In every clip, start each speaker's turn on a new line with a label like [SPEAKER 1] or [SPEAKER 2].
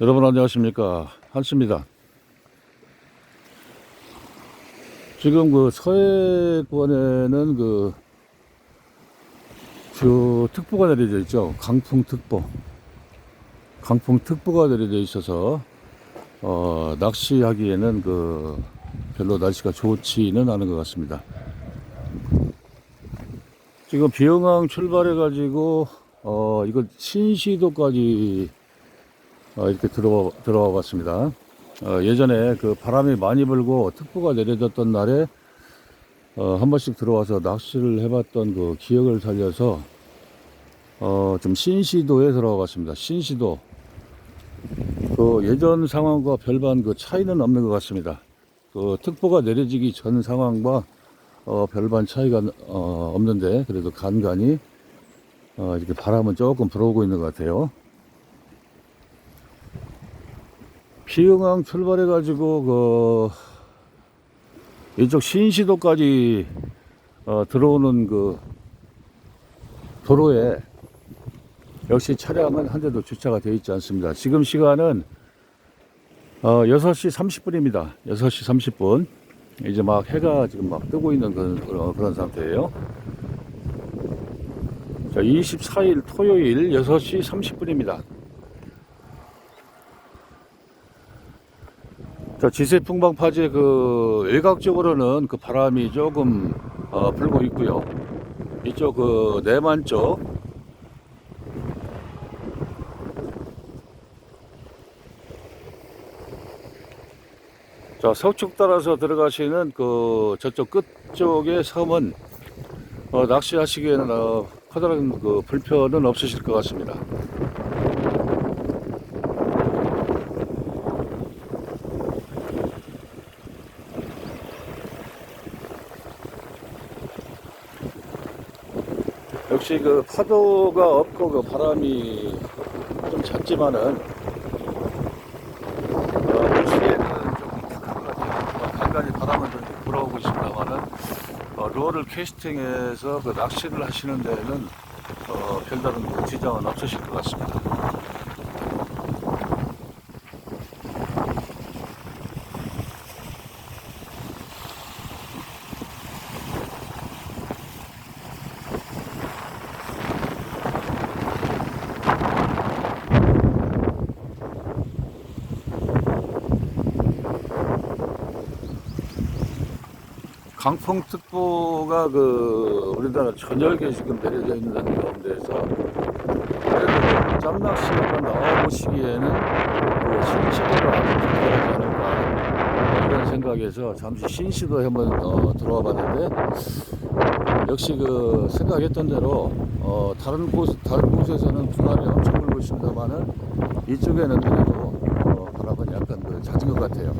[SPEAKER 1] 여러분 안녕하십니까? 한스입니다. 지금 그 서해권에는 그주 특보가 내려져 있죠. 강풍 특보. 강풍 특보가 내려져 있어서 어, 낚시하기에는 그 별로 날씨가 좋지는 않은 것 같습니다. 지금 비영항 출발해 가지고 어 이거 신시도까지 어, 이렇게 들어와, 들어와 봤습니다. 어, 예전에 그 바람이 많이 불고 특보가 내려졌던 날에 어, 한 번씩 들어와서 낚시를 해봤던 그 기억을 살려서 어, 좀 신시도에 들어가 봤습니다. 신시도. 그 예전 상황과 별반 그 차이는 없는 것 같습니다. 그 특보가 내려지기 전 상황과 어, 별반 차이가 어, 없는데 그래도 간간히 어, 이렇게 바람은 조금 불어오고 있는 것 같아요. 피응항 출발해가지고 그 이쪽 신시도까지 어, 들어오는 그 도로에 역시 차량은 한 대도 주차가 되어 있지 않습니다. 지금 시간은 어, 6시 30분입니다. 6시 30분. 이제 막 해가 지금 막 뜨고 있는 그런, 그런 상태예요. 자, 24일 토요일 6시 30분입니다. 자, 지세 풍방 파지의 그 일각적으로는 그 바람이 조금 어, 불고 있고요. 이쪽 그 내만 쪽 자, 서쪽 따라서 들어가시는 그 저쪽 끝쪽의 섬은 어, 낚시하시기에는 어, 커다란 그 불편은 없으실 것 같습니다. 역시 그 파도가 없고 그 바람이 좀 잦지만은 어, 물수에는 좀 탁한 것 같아요. 어, 간간히 바람은 좀 불어오고 있습니다만은 어, 루어를 캐스팅해서 그 낚시를 하시는 데는 어, 별다른 그 지장은 없으실 것 같습니다. 강풍특보가 그 우리나라 전역에 지금 내려져 있는 짬낚시 한번 나와보시기에는 그 신시도를 한번 들어가지 않을까 이런 생각에서 잠시 신시도에 한번 어, 들어와 봤는데 역시 그 생각했던 대로 어, 다른 곳 다른 곳에서는 바람이 엄청 불고 있습니다만은 이쪽에는 그래도 어, 바람은 약간 그 잦은 것 같아요.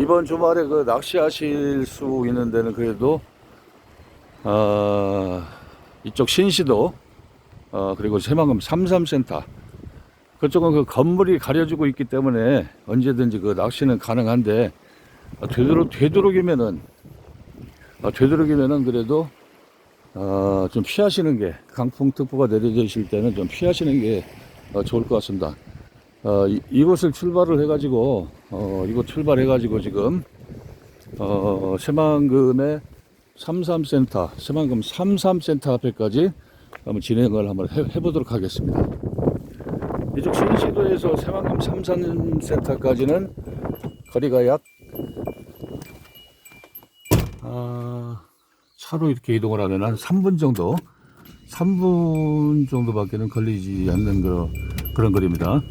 [SPEAKER 1] 이번 주말에 그 낚시하실 수 있는 데는 그래도 어, 이쪽 신시도 어, 그리고 새만금 삼삼센터 그쪽은 그 건물이 가려지고 있기 때문에 언제든지 그 낚시는 가능한데 어, 되도록 되도록이면은 어, 되도록이면은 그래도 어, 좀 피하시는 게 강풍특보가 있을 때는 좀 피하시는 게 어, 좋을 것 같습니다. 어, 이, 이곳을 출발을 해가지고, 어, 이곳 출발해가지고 지금, 어, 새만금의 33센터, 새만금 33센터 앞에까지 한번 진행을 한번 해, 해보도록 하겠습니다. 이쪽 신시도에서 새만금 33센터까지는 거리가 약, 아, 차로 이렇게 이동을 하면 한 3분 정도, 3분 정도밖에는 걸리지 않는 그, 그런 거리입니다.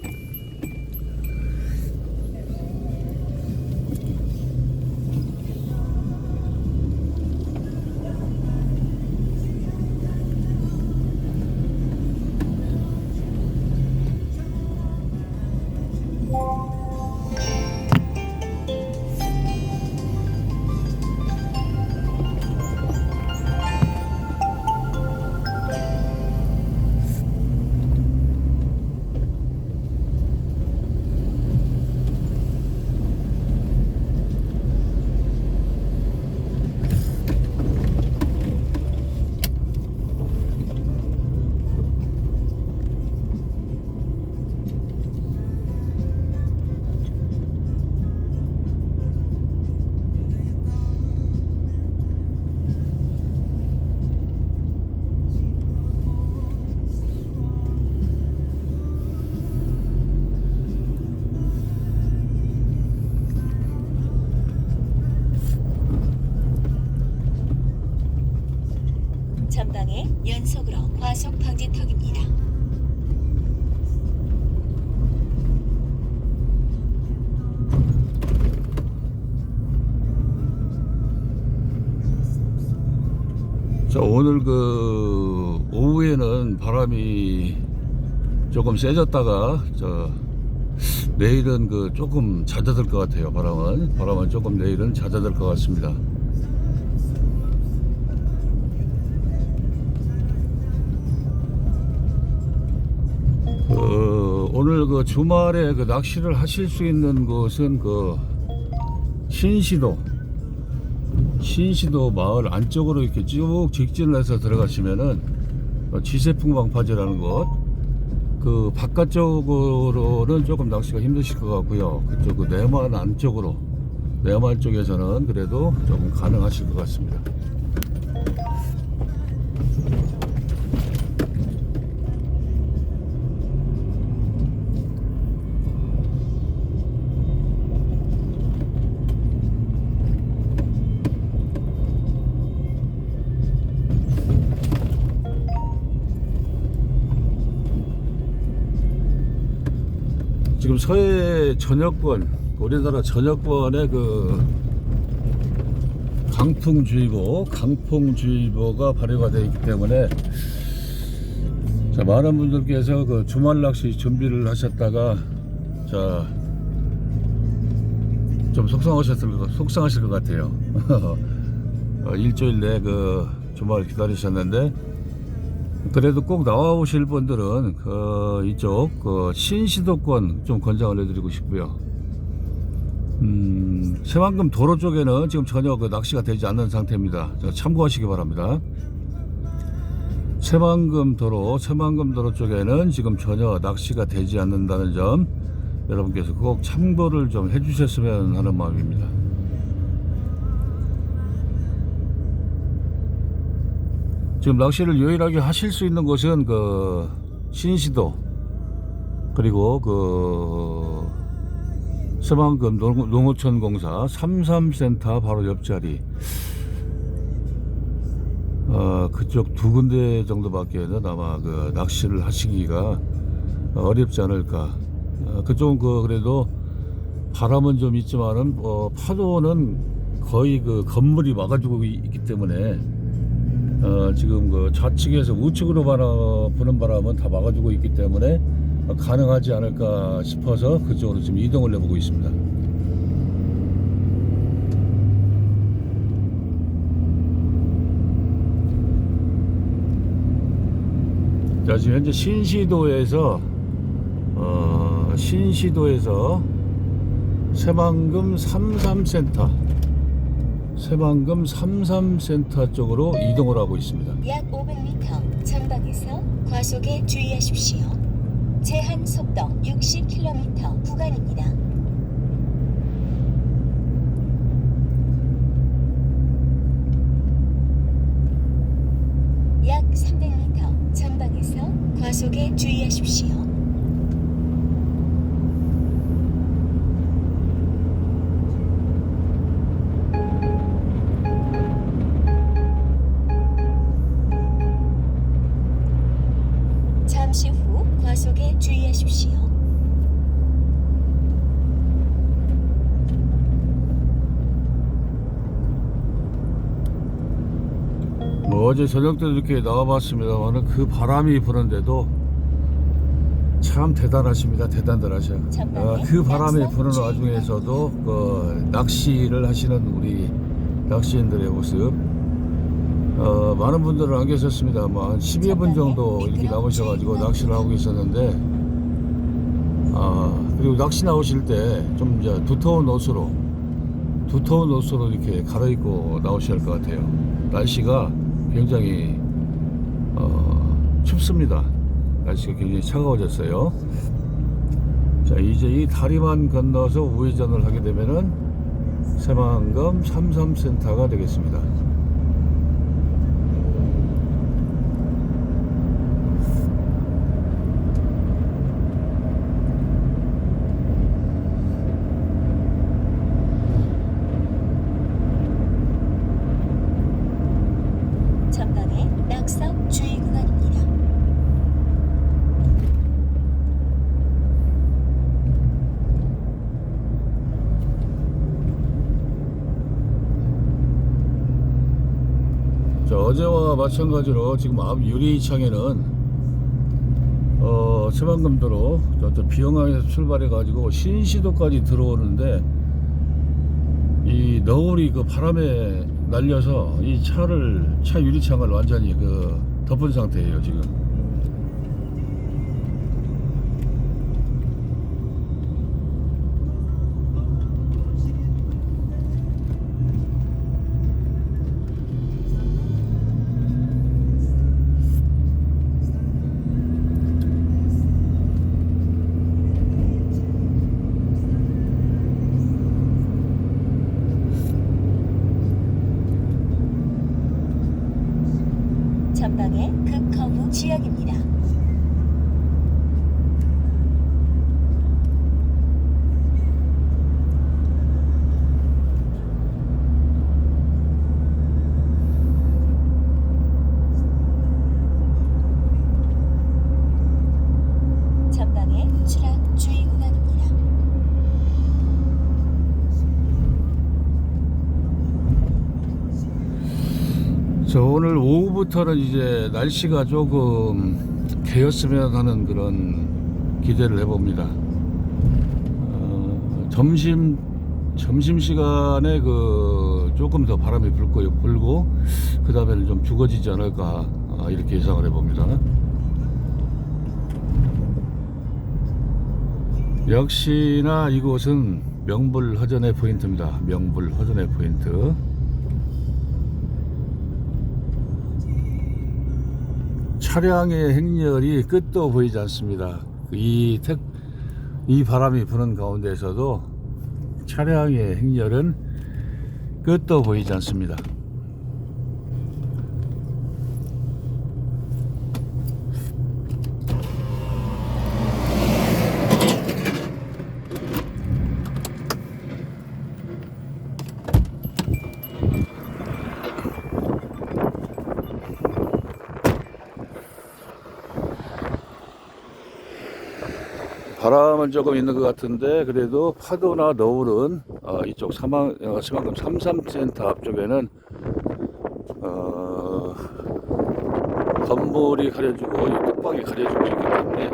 [SPEAKER 1] 오늘 그 오후에는 바람이 조금 세졌다가 저 내일은 그 조금 잦아들 것 같아요 바람은. 바람은 조금 내일은 잦아들 것 같습니다. 그 오늘 그 주말에 그 낚시를 하실 수 있는 곳은 그 신시도 신시도 마을 안쪽으로 이렇게 쭉 직진을 해서 들어가시면은 어, 지세풍 방파제라는 곳 그 바깥쪽으로는 조금 낚시가 힘드실 것 같고요. 그쪽 그 내만 안쪽으로 내만 쪽에서는 그래도 조금 가능하실 것 같습니다 서해 전역권 우리나라 전역권에 그 강풍주의보 강풍주의보가 발효가 되어 있기 때문에 자 많은 분들께서 그 주말 낚시 준비를 하셨다가 자 좀 속상하셨을 것, 속상하실 것 같아요. 어, 일주일 내그 주말 기다리셨는데 그래도 꼭 나와 오실 분들은 그 이쪽 그 신시도권 좀 권장 을 해드리고 싶고요. 음, 새만금 도로 쪽에는 지금 전혀 그 낚시가 되지 않는 상태입니다. 자, 참고하시기 바랍니다. 새만금 도로, 새만금 도로 쪽에는 지금 전혀 낚시가 되지 않는다는 점 여러분께서 꼭 참고를 좀 해주셨으면 하는 마음입니다. 지금 낚시를 유일하게 하실 수 있는 곳은 그 신시도 그리고 그 서만금 농- 농어촌 공사 삼삼센터 바로 옆자리. 어 그쪽 두 군데 정도밖에는 아마 그 낚시를 하시기가 어렵지 않을까. 어, 그쪽은 그 그래도 바람은 좀 있지만은 어, 파도는 거의 그 건물이 막아주고 이- 있기 때문에 어, 지금 그 좌측에서 우측으로 바라, 부는 바람은 다 막아주고 있기 때문에 가능하지 않을까 싶어서 그쪽으로 지금 이동을 해보고 있습니다. 자, 지금 현재 신시도에서, 어, 신시도에서 새만금 삼삼센터, 새만금 삼삼센터 쪽으로 이동을 하고 있습니다.
[SPEAKER 2] 약 500m 전방에서 과속에 주의하십시오. 제한 속도 60km 구간입니다. 약 300m 전방에서 과속에 주의하십시오. 잠시 후 과속에 주의하십시오.
[SPEAKER 1] 뭐 어제 저녁 때도 이렇게 나와봤습니다만은 그 바람이 부는데도 참 대단하십니다. 대단들 하셔. 어, 그 바람이 부는 와중에서도 그 낚시를 하시는 우리 낚시인들의 모습 어, 많은 분들은 안 계셨습니다. 뭐한 10여 분 정도 이렇게 나오셔가지고 낚시를 하고 있었는데 아 그리고 낚시 나오실 때 좀 이제 두터운 옷으로 두터운 옷으로 이렇게 갈아입고 나오셔야 할 것 같아요. 날씨가 굉장히 어, 춥습니다. 날씨가 굉장히 차가워졌어요. 자 이제 이 다리만 건너서 우회전을 하게 되면은 새만금 삼삼센터가 되겠습니다.
[SPEAKER 2] 전방에 낙석 주의 구간입니다.
[SPEAKER 1] 자, 어제와 마찬가지로 지금 앞 유리창에는 어, 새만금도로 저쪽 비영항에서 출발해가지고 신시도까지 들어오는데 이 너울이 그 바람에 날려서 이 차를 차 유리창을 완전히 그 덮은 상태예요 지금. 저 오늘 오후부터는 이제 날씨가 조금 개였으면 하는 그런 기대를 해봅니다. 어, 점심 점심 시간에 그 조금 더 바람이 불 거요 불고 그 다음에는 좀 죽어지지 않을까 아, 이렇게 예상을 해봅니다. 역시나 이곳은 명불허전의 포인트입니다. 명불허전의 포인트. 차량의 행렬이 끝도 보이지 않습니다. 이 택, 이 바람이 부는 가운데서도 차량의 행렬은 끝도 보이지 않습니다. 바람은 조금 있는 것 같은데 그래도 파도나 너울은 어, 이쪽 사망 어, 사망금 33센터 앞쪽에는 어, 건물이 가려주고 이 뚝방이 가려주고 있기 때문에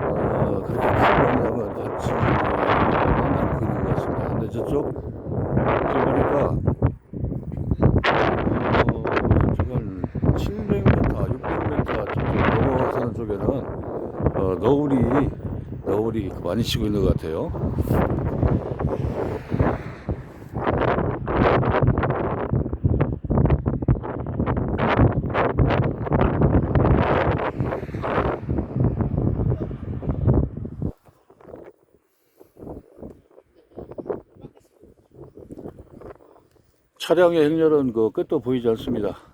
[SPEAKER 1] 어, 그렇게 큰 영향을 받지는 않고 있는 것 같습니다. 근데 저쪽 지금 보니까 어, 저건 700m, 600m 쪽 넘어서는 쪽에는 어, 너울이 너울이 많이 치고 있는 것 같아요. 차량의 행렬은 그 끝도 보이지 않습니다.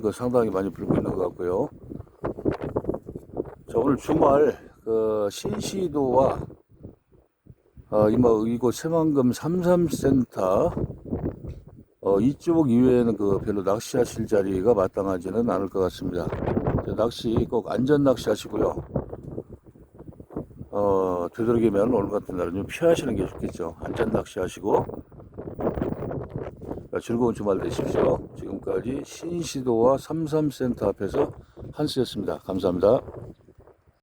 [SPEAKER 1] 그 상당히 많이 불고 있는 것 같고요. 자, 오늘 주말 그 신시도와 어, 이뭐 이곳 새만금 삼삼센터 어, 이쪽 이외에는 그 별로 낚시하실 자리가 마땅하지는 않을 것 같습니다. 자, 낚시 꼭 안전 낚시 하시고요. 어, 되도록이면 오늘 같은 날은 좀 피하시는 게 좋겠죠. 안전 낚시 하시고 자, 즐거운 주말 되십시오. 지금까지 신시도와 삼삼센터 앞에서 한수였습니다. 감사합니다.